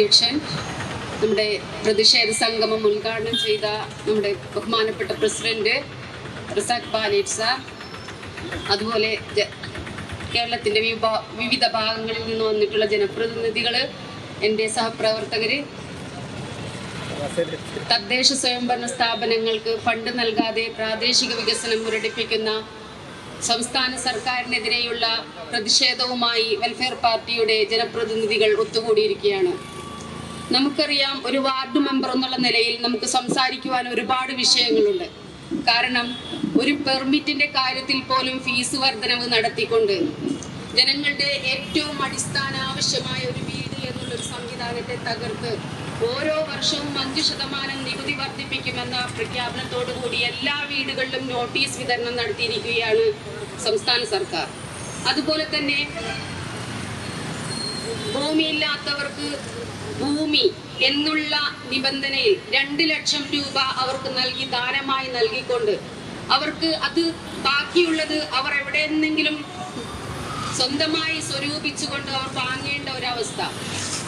അധ്യക്ഷൻ നമ്മുടെ പ്രതിഷേധ സംഗമം ഉദ്ഘാടനം ചെയ്ത നമ്മുടെ ബഹുമാനപ്പെട്ട പ്രസിഡന്റ് റിസാഖ് ബാലേറ്റ് സാർ അതുപോലെ കേരളത്തിന്റെ വിവിധ ഭാഗങ്ങളിൽ നിന്ന് വന്നിട്ടുള്ള ജനപ്രതിനിധികൾ എന്റെ സഹപ്രവർത്തകർ തദ്ദേശ സ്വയംഭരണ സ്ഥാപനങ്ങൾക്ക് ഫണ്ട് നൽകാതെ പ്രാദേശിക വികസനം മുരടിപ്പിക്കുന്ന സംസ്ഥാന സർക്കാരിനെതിരെയുള്ള പ്രതിഷേധവുമായി വെൽഫെയർ പാർട്ടിയുടെ ജനപ്രതിനിധികൾ ഒത്തുകൂടിയിരിക്കുകയാണ്. നമുക്കറിയാം ഒരു വാർഡ് മെമ്പർ എന്നുള്ള നിലയിൽ നമുക്ക് സംസാരിക്കുവാൻ ഒരുപാട് വിഷയങ്ങളുണ്ട്. കാരണം ഒരു പെർമിറ്റിന്റെ കാര്യത്തിൽ പോലും ഫീസ് വർധനവ് നടത്തിക്കൊണ്ട് ജനങ്ങളുടെ ഏറ്റവും അടിസ്ഥാന ആവശ്യമായ ഒരു വീട് എന്നുള്ളൊരു സംവിധാനത്തെ തകർത്ത് ഓരോ വർഷവും അഞ്ച് ശതമാനം നികുതി വർദ്ധിപ്പിക്കുമെന്ന പ്രഖ്യാപനത്തോടു കൂടി എല്ലാ വീടുകളിലും നോട്ടീസ് വിതരണം നടത്തിയിരിക്കുകയാണ് സംസ്ഥാന സർക്കാർ. അതുപോലെ തന്നെ ഭൂമിയില്ലാത്തവർക്ക് ഭൂമി എന്നുള്ള നിബന്ധനയിൽ രണ്ട് ലക്ഷം രൂപ അവർക്ക് നൽകി ദാനമായി നൽകിക്കൊണ്ട് അവർക്ക് അത് ബാക്കിയുള്ളത് അവർ എവിടെ നിന്നെങ്കിലും സ്വന്തമായി സ്വരൂപിച്ചുകൊണ്ട് അവർ വാങ്ങേണ്ട ഒരവസ്ഥ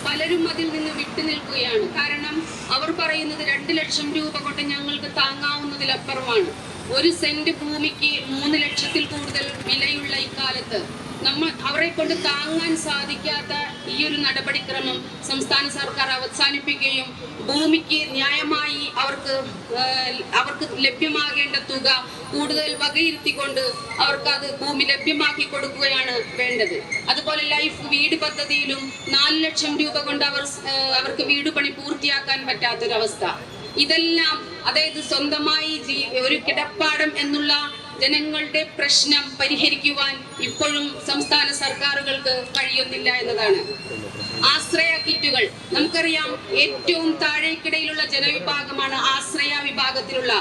പലരും അതിൽ നിന്ന് വിട്ടു നിൽക്കുകയാണ്. കാരണം അവർ പറയുന്നത് രണ്ട് ലക്ഷം രൂപ കൊണ്ട് ഞങ്ങൾക്ക് താങ്ങാവുന്നതിലപ്പുറമാണ്. ഒരു സെന്റ് ഭൂമിക്ക് മൂന്ന് ലക്ഷത്തിൽ കൂടുതൽ വിലയുള്ള ഇക്കാലത്ത് നമ്മൾ അവരെ കൊണ്ട് താങ്ങാൻ സാധിക്കാത്ത ഈ ഒരു നടപടിക്രമം സംസ്ഥാന സർക്കാർ അവസാനിപ്പിക്കുകയും ഭൂമിക്ക് ന്യായമായി അവർക്ക് അവർക്ക് ലഭ്യമാകേണ്ട തുക കൂടുതൽ വകയിരുത്തിക്കൊണ്ട് അവർക്ക് അത് ഭൂമി ലഭ്യമാക്കി കൊടുക്കുകയാണ് വേണ്ടത്. അതുപോലെ ലൈഫ് വീട് പദ്ധതിയിലും നാല് ലക്ഷം രൂപ കൊണ്ട് അവർ അവർക്ക് വീട് പണി പൂർത്തിയാക്കാൻ പറ്റാത്തൊരവസ്ഥ. ഇതെല്ലാം അതായത് സ്വന്തമായി ഒരു കിടപ്പാടം എന്നുള്ള ജനങ്ങളുടെ പ്രശ്നം പരിഹരിക്കുവാൻ ഇപ്പോഴും സംസ്ഥാന സർക്കാരുകൾക്ക് കഴിയുന്നില്ല എന്നതാണ്. ആശ്രയ കിറ്റുകൾ. നമുക്കറിയാം ഏറ്റവും താഴേക്കിടയിലുള്ള ജനവിഭാഗമാണ് ആശ്രയ വിഭാഗത്തിലുള്ള.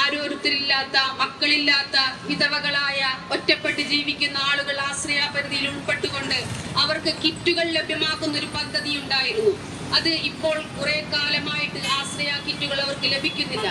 ആരോരുത്തരില്ലാത്ത മക്കളില്ലാത്ത വിധവകളായ ഒറ്റപ്പെട്ട് ജീവിക്കുന്ന ആളുകൾ ആശ്രയ പരിധിയിൽ ഉൾപ്പെട്ടുകൊണ്ട് അവർക്ക് കിറ്റുകൾ ലഭ്യമാക്കുന്ന ഒരു പദ്ധതി ഉണ്ടായിരുന്നു അത് ഇപ്പോൾ കുറെ കാലമായിട്ട് ആശ്രയ കിറ്റുകൾ അവർക്ക് ലഭിക്കുന്നില്ല.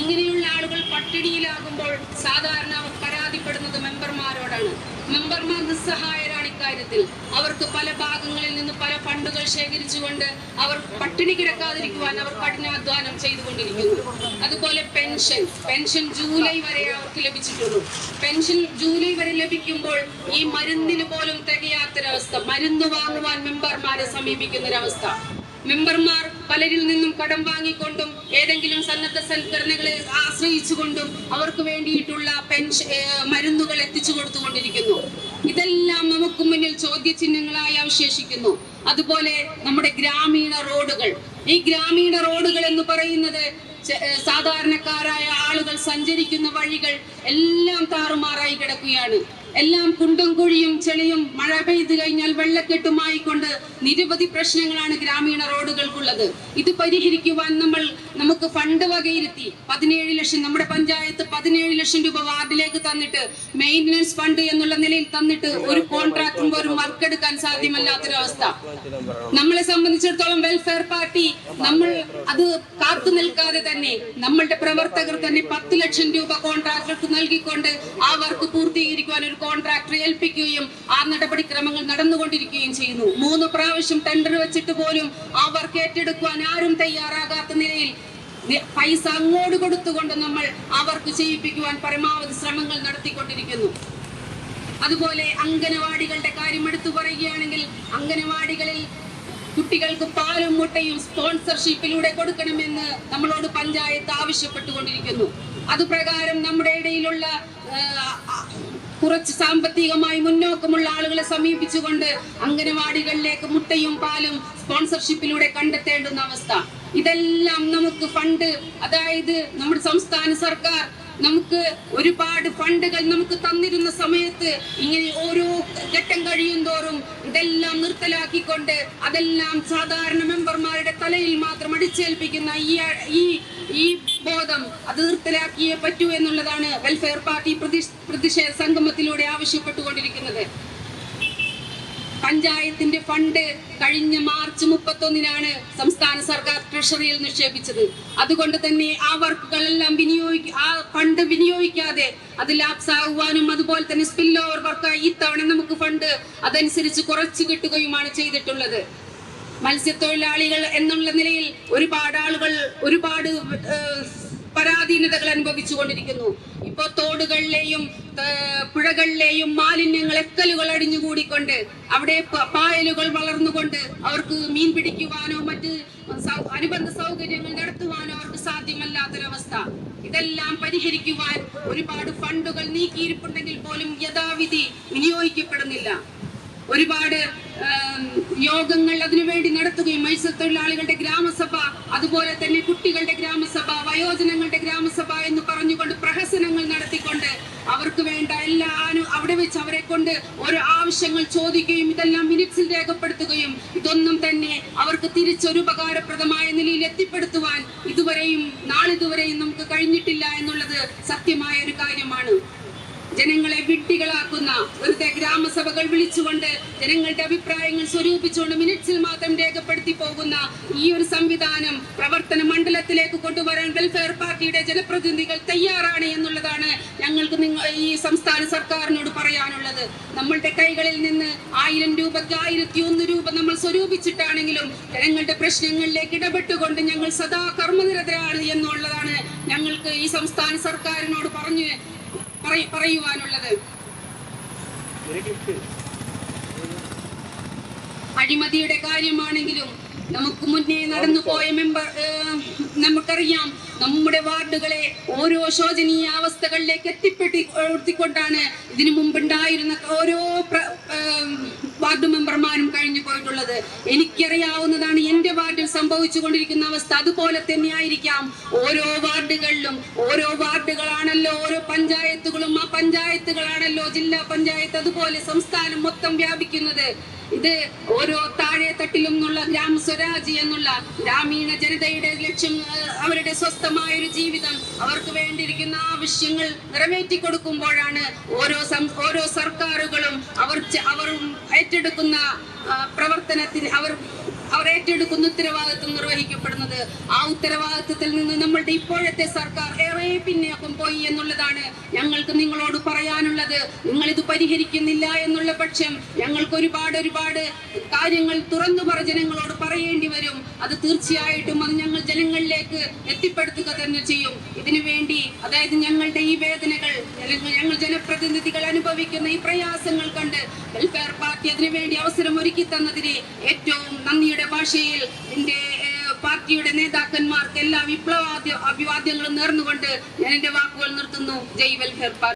ഇങ്ങനെയുള്ള ആളുകൾ പട്ടിണിയിലാകുമ്പോൾ സാധാരണ അവർ പരാതിപ്പെടുന്നത് മെമ്പർമാരോടാണ്. മെമ്പർമാർ നിസ്സഹായരാണ് ഇക്കാര്യത്തിൽ. അവർക്ക് പല ഭാഗങ്ങളിൽ നിന്ന് പല ഫണ്ടുകൾ ശേഖരിച്ചുകൊണ്ട് അവർ പട്ടിണി കിടക്കാതിരിക്കുവാൻ അവർ കഠിനാധ്വാനം ചെയ്തുകൊണ്ടിരിക്കുന്നു. അതുപോലെ പെൻഷൻ. പെൻഷൻ ജൂലൈ വരെ അവർക്ക് ലഭിച്ചിട്ടുള്ളൂ. പെൻഷൻ ജൂലൈ വരെ ലഭിക്കുമ്പോൾ ഈ മരുന്നിന് പോലും തികയാത്തൊരവസ്ഥ മരുന്ന് വാങ്ങുവാൻ മെമ്പർമാരെ സമീപിക്കുന്നൊരവസ്ഥ. മെമ്പർമാർ പലരിൽ നിന്നും കടം വാങ്ങിക്കൊണ്ടും ഏതെങ്കിലും സന്നദ്ധ സംഘടനകളെ ആശ്രയിച്ചുകൊണ്ടും അവർക്ക് വേണ്ടിയിട്ടുള്ള പെൻഷൻ മരുന്നുകൾ എത്തിച്ചു കൊടുത്തുകൊണ്ടിരിക്കുന്നു. ഇതെല്ലാം നമുക്ക് മുന്നിൽ ചോദ്യചിഹ്നങ്ങളായി അവശേഷിക്കുന്നു. അതുപോലെ നമ്മുടെ ഗ്രാമീണ റോഡുകൾ. ഈ ഗ്രാമീണ റോഡുകൾ എന്ന് പറയുന്നത് സാധാരണക്കാരായ ആളുകൾ സഞ്ചരിക്കുന്ന വഴികൾ എല്ലാം താറുമാറായി കിടക്കുകയാണ്. എല്ലാം കുണ്ടും കുഴിയും ചെളിയും മഴ പെയ്തു കഴിഞ്ഞാൽ വെള്ളക്കെട്ടുമായി കൊണ്ട് നിരവധി പ്രശ്നങ്ങളാണ് ഗ്രാമീണ റോഡുകൾക്കുള്ളത്. ഇത് പരിഹരിക്കുവാൻ നമ്മൾ നമുക്ക് ഫണ്ട് വകയിരുത്തി. പതിനേഴ് ലക്ഷം നമ്മുടെ പഞ്ചായത്ത് പതിനേഴ് ലക്ഷം രൂപ വാർഡിലേക്ക് തന്നിട്ട് മെയിന്റനൻസ് ഫണ്ട് എന്നുള്ള നിലയിൽ തന്നിട്ട് ഒരു കോൺട്രാക്ടറും ഒരു വർക്ക് എടുക്കാൻ സാധ്യമല്ലാത്തൊരവസ്ഥ. നമ്മളെ സംബന്ധിച്ചിടത്തോളം വെൽഫെയർ പാർട്ടി നമ്മൾ അത് കാത്തു നിൽക്കാതെ തന്നെ നമ്മളുടെ പ്രവർത്തകർ തന്നെ പത്ത് ലക്ഷം രൂപ കോൺട്രാക്ടർക്ക് നൽകിക്കൊണ്ട് ആ വർക്ക് പൂർത്തീകരിക്കുവാൻ ഒരു കോൺട്രാക്ടർ ഏൽപ്പിക്കുകയും ആ നടപടിക്രമങ്ങൾ നടന്നുകൊണ്ടിരിക്കുകയും ചെയ്യുന്നു. മൂന്ന് പ്രാവശ്യം ടെൻഡർ വെച്ചിട്ട് പോലും ആ വർക്ക് ഏറ്റെടുക്കുവാൻ ആരും തയ്യാറാകാത്ത നിലയിൽ പൈസ അങ്ങോട്ട് കൊടുത്തുകൊണ്ട് നമ്മൾ ആ വർക്ക് ചെയ്യിപ്പിക്കുവാൻ പരമാവധി ശ്രമങ്ങൾ നടത്തിക്കൊണ്ടിരിക്കുന്നു. അതുപോലെ അംഗനവാടികളുടെ കാര്യം എടുത്തു പറയുകയാണെങ്കിൽ അംഗനവാടികളിൽ കുട്ടികൾക്ക് പാലും മുട്ടയും സ്പോൺസർഷിപ്പിലൂടെ കൊടുക്കണമെന്ന് നമ്മളോട് പഞ്ചായത്ത് ആവശ്യപ്പെട്ടുകൊണ്ടിരിക്കുന്നു. അതുപ്രകാരം നമ്മുടെ ഇടയിലുള്ള കുറച്ച് സാമ്പത്തികമായി മുന്നോക്കമുള്ള ആളുകളെ സമീപിച്ചുകൊണ്ട് അംഗനവാടികളിലേക്ക് മുട്ടയും പാലും സ്പോൺസർഷിപ്പിലൂടെ കണ്ടെത്തേണ്ടുന്ന അവസ്ഥ. ഇതെല്ലാം നമുക്ക് ഫണ്ട് അതായത് നമ്മുടെ സംസ്ഥാന സർക്കാർ നമുക്ക് ഒരുപാട് ഫണ്ടുകൾ നമുക്ക് തന്നിരുന്ന സമയത്ത് ഇങ്ങനെ ഓരോ ഘട്ടം കഴിയും തോറും ഇതെല്ലാം നിർത്തലാക്കിക്കൊണ്ട് അതെല്ലാം സാധാരണ മെമ്പർമാരുടെ തലയിൽ മാത്രം അടിച്ചേൽപ്പിക്കുന്ന ഈ ഈ ബോധം അത് നിർത്തലാക്കിയേ പറ്റൂ എന്നുള്ളതാണ് വെൽഫെയർ പാർട്ടി പ്രതിഷ്- പ്രതിഷേധ സംഗമത്തിലൂടെ ആവശ്യപ്പെട്ടുകൊണ്ടിരിക്കുന്നത്. പഞ്ചായത്തിന്റെ ഫണ്ട് കഴിഞ്ഞ മാർച്ച് മുപ്പത്തൊന്നിനാണ് സംസ്ഥാന സർക്കാർ ട്രഷറിയിൽ നിക്ഷേപിച്ചത്. അതുകൊണ്ട് തന്നെ ആ വർക്കുകളെല്ലാം വിനിയോഗിക്ക ആ ഫണ്ട് വിനിയോഗിക്കാതെ അത് ലാപ്സ് ആകുവാനും അതുപോലെ തന്നെ സ്പിൽ ഓവർ വർക്കായി ഇത്തവണ നമുക്ക് ഫണ്ട് അതനുസരിച്ച് കുറച്ച് കിട്ടുകയുമാണ് ചെയ്തിട്ടുള്ളത്. മത്സ്യത്തൊഴിലാളികൾ എന്നുള്ള നിലയിൽ ഒരുപാട് ആളുകൾ ഒരുപാട് പരാധീനതകൾ അനുഭവിച്ചുകൊണ്ടിരിക്കുന്നു. ഇപ്പോ തോടുകളിലെയും പുഴകളിലെയും മാലിന്യങ്ങൾ എക്കലുകൾ അടിഞ്ഞുകൂടിക്കൊണ്ട് അവിടെ പായലുകൾ വളർന്നുകൊണ്ട് അവർക്ക് മീൻ പിടിക്കുവാനോ മറ്റ് അനുബന്ധ സൗകര്യങ്ങൾ നടത്തുവാനോ അവർക്ക് സാധ്യമല്ലാത്തൊരവസ്ഥ. ഇതെല്ലാം പരിഹരിക്കുവാൻ ഒരുപാട് ഫണ്ടുകൾ നീക്കിയിരിപ്പുണ്ടെങ്കിൽ പോലും യഥാവിധി വിനിയോഗിക്കപ്പെടുന്നില്ല. ഒരുപാട് യോഗങ്ങൾ അതിനുവേണ്ടി നടത്തുകയും മത്സ്യത്തൊഴിലാളികളുടെ ഗ്രാമസഭ അതുപോലെ തന്നെ കുട്ടികളുടെ ഗ്രാമസഭ വയോജനങ്ങളുടെ ഗ്രാമസഭ എന്ന് പറഞ്ഞുകൊണ്ട് പ്രഹസനങ്ങൾ നടത്തിക്കൊണ്ട് അവർക്ക് വേണ്ട എല്ലാ അവിടെ വെച്ച് അവരെ കൊണ്ട് ഓരോ ആവശ്യങ്ങൾ ചോദിക്കുകയും ഇതെല്ലാം മിനിറ്റ്സിൽ രേഖപ്പെടുത്തുകയും ഇതൊന്നും തന്നെ അവർക്ക് തിരിച്ചൊരു ഉപകാരപ്രദമായ നിലയിൽ എത്തിപ്പെടുത്തുവാൻ ഇതുവരെയും നാളിതുവരെയും നമുക്ക് കഴിഞ്ഞിട്ടില്ല എന്നുള്ളത് സത്യമായ ഒരു കാര്യമാണ്. ജനങ്ങളെ വിട്ടികളാക്കുന്ന വെറുതെ ഗ്രാമസഭകൾ വിളിച്ചുകൊണ്ട് ജനങ്ങളുടെ അഭിപ്രായങ്ങൾ സ്വരൂപിച്ചുകൊണ്ട് മിനിറ്റ്സിൽ മാത്രം രേഖപ്പെടുത്തി പോകുന്ന ഈ ഒരു സംവിധാനം പ്രവർത്തന മണ്ഡലത്തിലേക്ക് കൊണ്ടുവരാൻ വെൽഫെയർ പാർട്ടിയുടെ ജനപ്രതിനിധികൾ തയ്യാറാണ് എന്നുള്ളതാണ് ഞങ്ങൾക്ക് നിങ്ങൾ ഈ സംസ്ഥാന സർക്കാരിനോട് പറയാനുള്ളത്. നമ്മളുടെ കൈകളിൽ നിന്ന് ആയിരം രൂപയ്ക്ക് ആയിരത്തി ഒന്ന് രൂപ നമ്മൾ സ്വരൂപിച്ചിട്ടാണെങ്കിലും ജനങ്ങളുടെ പ്രശ്നങ്ങളിലേക്ക് ഇടപെട്ടുകൊണ്ട് ഞങ്ങൾ സദാ കർമ്മനിരതരാണ് എന്നുള്ളതാണ് ഞങ്ങൾക്ക് ഈ സംസ്ഥാന സർക്കാരിനോട് പറഞ്ഞ് പറയുവാനുള്ളത്. അഴിമതിയുടെ കാര്യമാണെങ്കിലും നമുക്ക് മുന്നേ നടന്നു പോയ മെമ്പർ നമുക്കറിയാം നമ്മുടെ വാർഡുകളെ ഓരോ ശോചനീയ അവസ്ഥകളിലേക്ക് എത്തിപ്പെട്ടി എത്തിക്കൊണ്ടാണ് ഇതിനു മുമ്പുണ്ടായിരുന്ന ഓരോ വാർഡ് മെമ്പർമാരും കഴിഞ്ഞു പോയിട്ടുള്ളത്. എനിക്കറിയാവുന്നതാണ് എന്റെ വാർഡിൽ സംഭവിച്ചു കൊണ്ടിരിക്കുന്ന അവസ്ഥ. അതുപോലെ തന്നെയായിരിക്കാം. ഓരോ വാർഡുകളിലും ഓരോ വാർഡുകളാണല്ലോ ഓരോ പഞ്ചായത്തുകളും ആ പഞ്ചായത്തുകളാണല്ലോ ജില്ലാ പഞ്ചായത്ത് അതുപോലെ സംസ്ഥാനം മൊത്തം വ്യാപിക്കുന്നത്. ഇത് ഓരോ താഴെ തട്ടിലും ഉള്ള ഗ്രാമ സ്വരാജ് എന്നുള്ള ഗ്രാമീണ ജനതയുടെ ലക്ഷ്യം അവരുടെ സ്വസ്ഥമായ ഒരു ജീവിതം. അവർക്ക് വേണ്ടിയിരിക്കുന്ന ആവശ്യങ്ങൾ നിറവേറ്റി കൊടുക്കുമ്പോഴാണ് ഓരോ ഓരോ സർക്കാരുകളും അവർ അവർ ഏറ്റെടുക്കുന്ന പ്രവർത്തനത്തിന് അവർ ഉത്തരവാദിത്വം നിർവഹിക്കപ്പെടുന്നത്. ആ ഉത്തരവാദിത്വത്തിൽ നിന്ന് നമ്മളുടെ ഇപ്പോഴത്തെ സർക്കാർ ഏറെ പിന്നോക്കം പോയി എന്നുള്ളതാണ് ഞങ്ങൾക്ക് നിങ്ങളോട് പറയാനുള്ളത്. നിങ്ങൾ ഇത് പരിഹരിക്കുന്നില്ല എന്നുള്ള പക്ഷം ഞങ്ങൾക്ക് ഒരുപാട് ഒരുപാട് കാര്യങ്ങൾ തുറന്നു പറ ജനങ്ങളോട് പറയേണ്ടി വരും. അത് തീർച്ചയായിട്ടും അത് ഞങ്ങൾ ജനങ്ങളിലേക്ക് എത്തിപ്പെടുത്തുക തന്നെ ചെയ്യും. ഇതിനു വേണ്ടി അതായത് ഞങ്ങളുടെ ഈ വേദനകൾ ഞങ്ങൾ ജനപ്രതിനിധികൾ അനുഭവിക്കുന്ന ഈ പ്രയാസങ്ങൾ കണ്ട് വെൽഫെയർ വേണ്ടി അവസരം ഒരുക്കി തന്നതിന് ഏറ്റവും നന്ദിയുടെ ഭാഷയിൽ എന്റെ പാർട്ടിയുടെ നേതാക്കന്മാർക്ക് എല്ലാ വിപ്ലവാദ്യ അഭിവാദ്യങ്ങളും നേർന്നുകൊണ്ട് ഞാൻ എന്റെ വാക്കുകൾ നിർത്തുന്നു. ജയ് വെൽഫെയർ പാർട്ടി